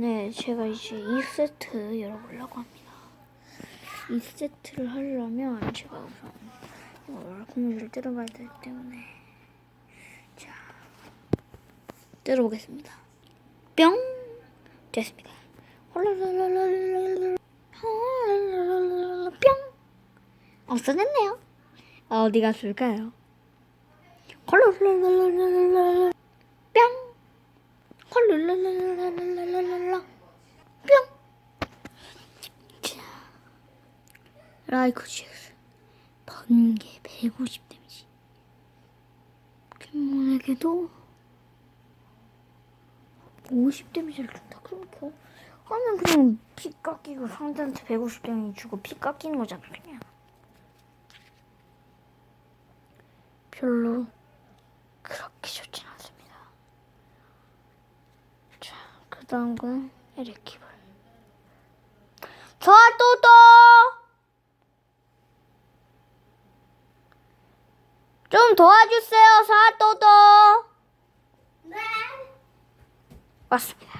네, 제가 이제 2세트 열어보려고 합니다. 2세트를 하려면 제가 우선 이걸 공유를 뜯어봐야 되기 때문에 자, 뜯어보겠습니다. 뿅! 됐습니다. 뿅! 없어졌네요. 어디 갔을까요? 홀라라라라라라. 뿅! 헐룰랄랄랄랄랄랄랄라 뿅! 자, 라이크 GX 번개 150 데미지. 캔몬에게도 50 데미지를 준다. 그럼 겨? 하면 그냥 피 깎이고 상대한테 150 데미지 주고 피 깎이는 거잖아 그냥. 별로 그렇게 좋진 않습니다. 자, 그 다음 건 에레키블. 저또또 좀 도와주세요, 사또또. 네. 맞습니다.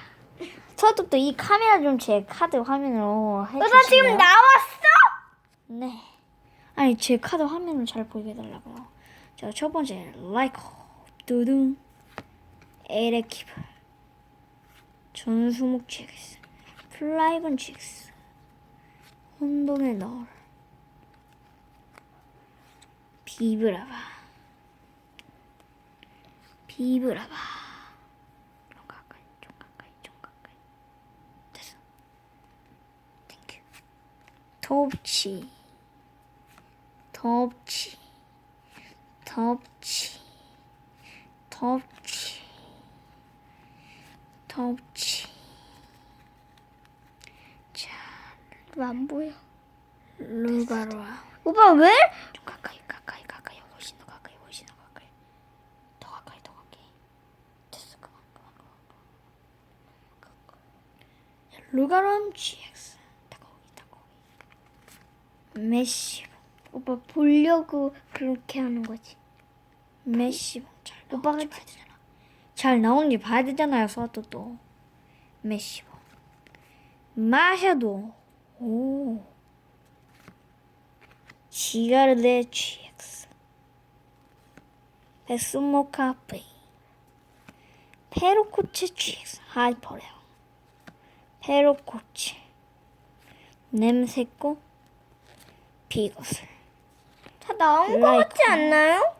저또또 이 카메라 좀 제 카드 화면으로 해주시면. 나 지금 나왔어? 네. 아니 제 카드 화면을 잘 보이게 해달라고요. 자, 첫 번째 라이커 두둥 에레키블 전수목 GX 플라이번 GX 혼돈의 너울 비브라바 비브라바 좀 가까이 좀 가까이 좀 가까이. 됐어. 땡큐 톱치 덥지. 덥지. 덥지. 덥지. 자, 안 보여. 루가로아. 오빠 왜? 좀 가까이 가까이 가까이 훨씬 더 가까이 훨씬 더 가까이 더 가까이 더 가까이 됐어 그만 그만 그만 그만 루가롬 GX. 닭고기 닭고기. 메시브 오빠 보려고 그렇게 하는 거지. 메시브 잘 오빠가 봐야 되잖아. 잘 나오는지 봐야 되잖아요 소아또 또 메시브 마샤도. 오. 시가르데 GX. 베스모카페 페로코체 GX. 하이퍼레 어 페로코체 냄새꽃 비거슬 다 나온 거 같지 않나요?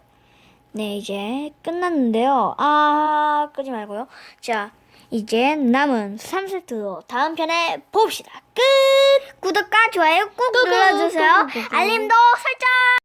네, 이제 끝났는데요. 아, 끄지 말고요. 자, 이제 남은 3세트도 다음 편에 봅시다. 끝! 구독과 좋아요 꼭 끄끄, 눌러주세요. 알림도 설정.